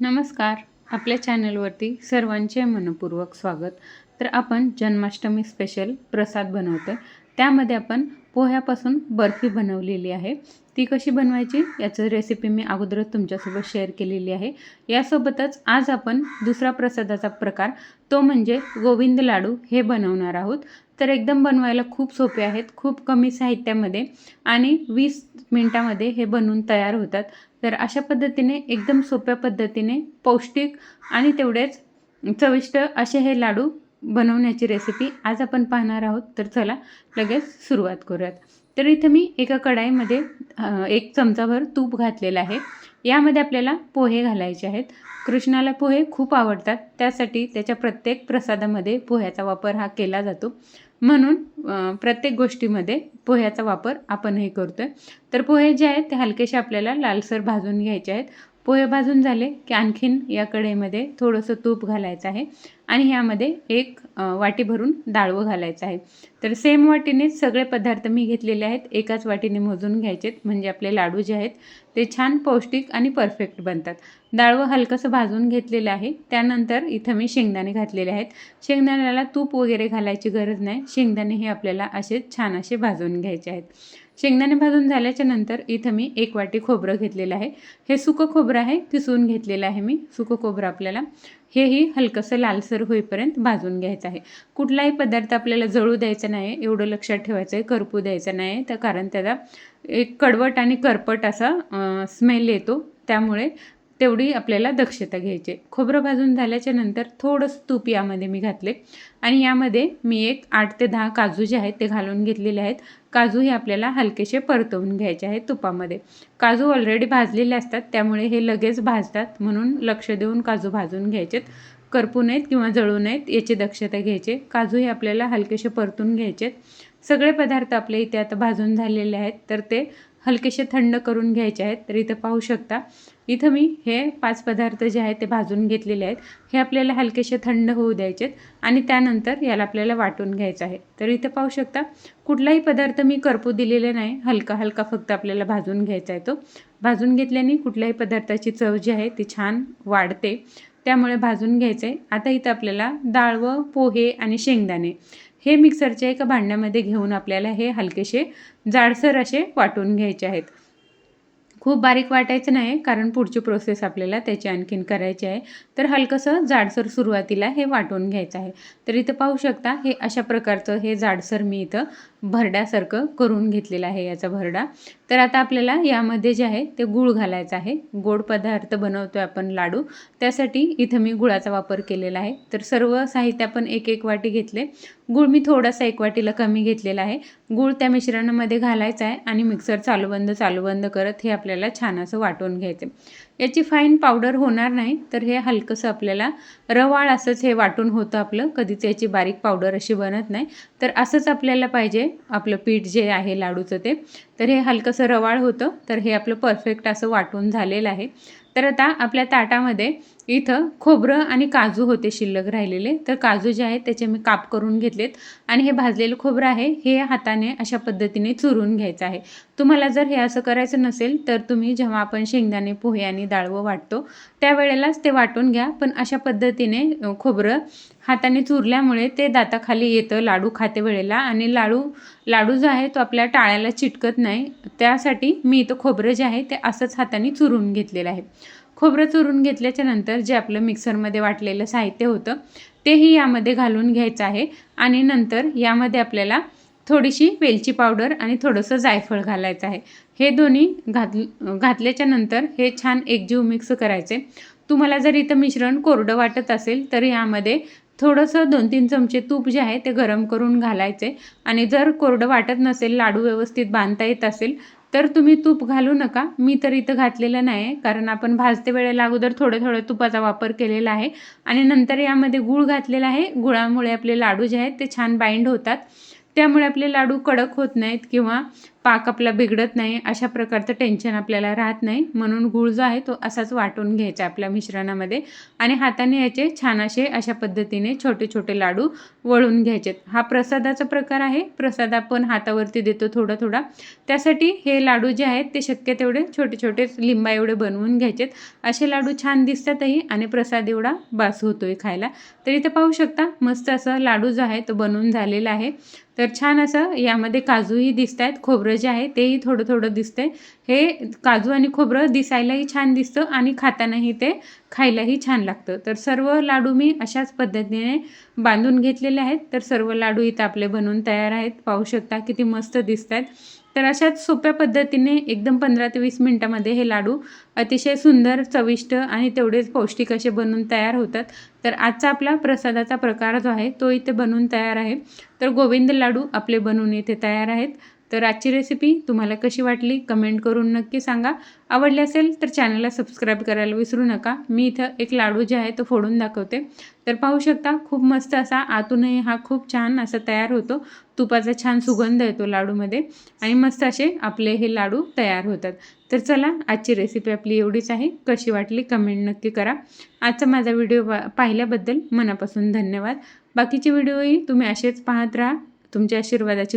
नमस्कार. आपल्या चॅनलवरती सर्वांचे मनपूर्वक स्वागत. तर आपण जन्माष्टमी स्पेशल प्रसाद बनवतो आहे त्यामध्ये आपण पोह्यापासून बर्फी बनवलेली आहे. ती कशी बनवायची याचं रेसिपी मी अगोदरच तुमच्यासोबत शेअर केलेली आहे. यासोबतच आज आपण दुसरा प्रसादाचा प्रकार तो म्हणजे गोविंद लाडू हे बनवणार आहोत. तर एकदम बनवायला खूप सोपे आहेत खूप कमी साहित्यामध्ये आणि वीस मिनटामध्ये हे बनवून तयार होतात. तर अशा पद्धतीने एकदम सोप्या पद्धतीने पौष्टिक आणि तेवढेच चविष्ट असे हे लाडू बनवण्याची रेसिपी आज आपण पाहणार आहोत. तर चला लगेच सुरुवात करूयात. तर इथे मी एका कढाईमध्ये एक चमचाभर तूप घातलेलं आहे. यामध्ये आपल्याला पोहे घालायचे आहेत. कृष्णाला पोहे खूप आवडतात. त्यासाठी त्याच्या प्रत्येक प्रसादामध्ये पोह्याचा वापर हा केला जातो. म्हणून प्रत्येक गोष्टीमध्ये पोह्याचा वापर आपणही करतो आहे तर पोहे जे आहेत ते हलकेसे आपल्याला लालसर भाजून घ्यायचे आहेत. पोहे भाजून झाले की आणखीन या कढईमध्ये थोडंसं तूप घालायचं आहे. आणि ह्यामध्ये एक वाटी भरून डाळवं घालायचं आहे. तर सेम वाटीनेच सगळे पदार्थ मी घेतलेले आहेत. एकाच वाटीने मोजून घ्यायचेत. म्हणजे आपले लाडू जे आहेत ते छान पौष्टिक आणि परफेक्ट बनतात. डाळवं हलकंसं भाजून घेतलेलं आहे. त्यानंतर इथं मी शेंगदाणे घातलेले आहेत. शेंगदाण्याला तूप वगैरे घालायची गरज नाही. शेंगदाणे हे आपल्याला असे छान असे भाजून घ्यायचे आहेत. शेंगदाणे भाजून झाल्याच्यानंतर इथं मी एक वाटी खोबरं घेतलेलं आहे. हे सुकं खोबरं आहे किसून घेतलेलं आहे मी. सुकं खोबरं आपल्याला हेही हलकंसं लालसर होईपर्यंत भाजून घ्यायचं आहे. कुठलाही पदार्थ आपल्याला जळू द्यायचा नाही एवढं लक्षात ठेवायचं आहे करपू द्यायचं नाही. तर कारण त्याचा एक कडवट आणि करपट असा स्मेल येतो. त्यामुळे तेवढी आपल्याला दक्षता घ्यायची खोबरं भाजून झाल्याच्यानंतर थोडंसं तूप यामध्ये मी घातले. आणि यामध्ये मी एक आठ ते दहा काजू जे आहेत ते घालून घेतलेले आहेत. काजू हे आपल्याला हलकेसे परतवून घ्यायचे आहेत तुपामध्ये. काजू ऑलरेडी भाजलेले असतात त्यामुळे हे लगेच भाजतात म्हणून लक्ष देऊन काजू भाजून घ्यायचेत करपू नयेत किंवा जळू नयेत याची दक्षता घ्यायचे काजू हे आपल्याला हलकेसे परतून घ्यायचेत सगळे पदार्थ आपले इथे आता भाजून झालेले आहेत तर ते हलकेसे थंड करून घ्यायचे आहेत. तर इथं पाहू शकता इथं मी हे पाच पदार्थ जे आहेत ते भाजून घेतलेले आहेत. हे आपल्याला हलकेसे थंड होऊ द्यायचेत आणि त्यानंतर याला आपल्याला वाटून घ्यायचं आहे. तर इथं पाहू शकता कुठलाही पदार्थ मी करपू दिलेले नाही. हलका हलका फक्त आपल्याला भाजून घ्यायचा आहे तो. भाजून घेतल्याने कुठल्याही पदार्थाची चव जी आहे ती छान वाढते. त्यामुळे भाजून घ्यायचं आहे आता इथं आपल्याला डाळ व पोहे आणि शेंगदाणे हे मिक्सरच्या एका भांड्यामध्ये घेऊन आपल्याला हे हलकेसे जाडसर असे वाटून घ्यायचे आहेत. खूप बारीक वाटायचं नाही कारण पुढची प्रोसेस आपल्याला त्याची आणखीन करायची आहे. तर हलकंसं जाडसर सुरुवातीला हे वाटून घ्यायचं आहे. तर इथं पाहू शकता हे अशा प्रकारचं हे जाडसर मी इथं भरड्यासारखं करून घेतलेलं आहे याचा भरडा. तर आता आपल्याला यामध्ये जे आहे ते गूळ घालायचं आहे. गोड पदार्थ बनवतो आहे आपण लाडू. त्यासाठी इथं मी गुळाचा वापर केलेला आहे. तर सर्व साहित्य आपण एक एक वाटी घेतले. गूळ मी थोडासा एक वाटीला कमी घेतलेला आहे. गूळ त्या मिश्रणामध्ये घालायचा आहे आणि मिक्सर चालू बंद चालू बंद करत हे आपल्याला छान असं वाटून घ्यायचं याची फाईन पावडर होणार नाही तर हे हलकंसं आपल्याला रवाळ असंच हे वाटून होतं आपलं. कधीच याची बारीक पावडर अशी बनत नाही. तर असंच आपल्याला पाहिजे आपलं पीठ जे आहे लाडूचं ते. तर हे हलकंसं रवाळ होतं तर हे आपलं परफेक्ट असं वाटून झालेलं आहे. तर आता आपल्या ताटामध्ये इथं खोबरं आणि काजू होते शिल्लक राहिलेले. तर काजू जे आहेत त्याचे मी काप करून घेतलेत. आणि हे भाजलेलं खोबरं आहे हे हाताने अशा पद्धतीने चुरून घ्यायचं आहे. तुम्हाला जर हे असं करायचं नसेल तर तुम्ही जेव्हा आपण शेंगदाणे पोहे आणि डाळवं वाटतो त्यावेळेलाच ते वाटून घ्या. पण अशा पद्धतीने खोबरं हाताने चुरल्यामुळे ते दाताखाली येतं लाडू खाते वेळेला. आणि लाडू लाडू जो आहे तो आपल्या टाळ्याला चिटकत नाही. त्यासाठी मी इथं खोबरं जे आहे ते असंच हाताने चुरून घेतलेलं आहे. खोबरं चुरून घेतल्याच्या नंतर जे आपलं मिक्सरमध्ये वाटलेलं साहित्य होतं तेही यामध्ये घालून घ्यायचं आहे. आणि नंतर यामध्ये आपल्याला थोडीशी वेलची पावडर आणि थोडंसं जायफळ घालायचं आहे. हे दोन्ही घात घातल्याच्या नंतर हे छान एकजीव मिक्स करायचे. तुम्हाला जर इथं मिश्रण कोरडं वाटत असेल तर यामध्ये थोडंसं दोन तीन चमचे तूप जे आहे ते गरम करून घालायचे. आणि जर कोरडं वाटत नसेल लाडू व्यवस्थित बांधता येत असेल तर तुम्ही तूप घालू नका. मी तर इथं घातलेलं नाही आहे कारण आपण भाजते वेळेला अगोदर थोडं थोडं तुपाचा वापर केलेला आहे. आणि नंतर यामध्ये गूळ घातलेला आहे. गुळामुळे आपले लाडू जे आहेत ते छान बाइंड होतात. त्यामुळे आपले लाडू कडक होत नाहीत किंवा पाक आपला बिघडत नाही अशा प्रकारचं टेन्शन आपल्याला राहत नाही. म्हणून गूळ जो आहे तो असाच वाटून घ्यायचा आपल्या मिश्रणामध्ये आणि हाताने याचे छान असे अशा पद्धतीने छोटे छोटे लाडू वळून घ्यायचेत हा प्रसादाचा प्रकार आहे. प्रसाद आपण हातावरती देतो थोडा थोडा. त्यासाठी हे लाडू जे आहेत ते शक्य तेवढे छोटे छोटे लिंबा एवढे बनवून घ्यायचेत. असे लाडू छान दिसतातही आणि प्रसाद एवढा बास होतोय खायला. तर इथे पाहू शकता मस्त असं लाडू जो आहे तो बनवून झालेला आहे. तर छान असं यामध्ये काजूही दिसत आहेत खोबरं जे आहे तेही थोडं थोडं दिसतंय. हे काजू आणि खोबरं दिसायलाही छान दिसतं आणि खातानाही ते खायलाही छान लागतं. तर सर्व लाडू मी अशाच पद्धतीने बांधून घेतलेले आहेत. तर सर्व लाडू इथं आपले बनवून तयार आहेत. पाहू शकता किती मस्त दिसत आहेत तर अशाच सोप्या पद्धतीने एकदम पंधरा ते वीस मिनटामध्ये हे लाडू अतिशय सुंदर चविष्ट आणि तेवढेच पौष्टिक असे बनून तयार होतात. तर आजचा आपला प्रसादाचा प्रकार जो आहे तो इथे बनवून तयार आहे. तर गोविंद लाडू आपले बनवून इथे तयार आहेत. तर आजची रेसिपी तुम्हाला कशी वाटली कमेंट करून नक्की सांगा. आवडली असेल तर चॅनलला सबस्क्राईब करायला विसरू नका. मी इथं एक लाडू जे आहे तो फोडून दाखवते. तर पाहू शकता खूप मस्त असा आतूनही हा खूप छान असा तयार होतो. तुपाचा छान सुगंध येतो लाडूमध्ये आणि मस्त असे आपले हे लाडू तयार होतात. तर चला आजची रेसिपी आपली एवढीच आहे. कशी वाटली कमेंट नक्की करा. आजचा माझा व्हिडिओ पाहिल्याबद्दल मनापासून धन्यवाद. बाकीचे व्हिडिओही तुम्ही असेच पाहत राहा. तुमच्या आशीर्वादाची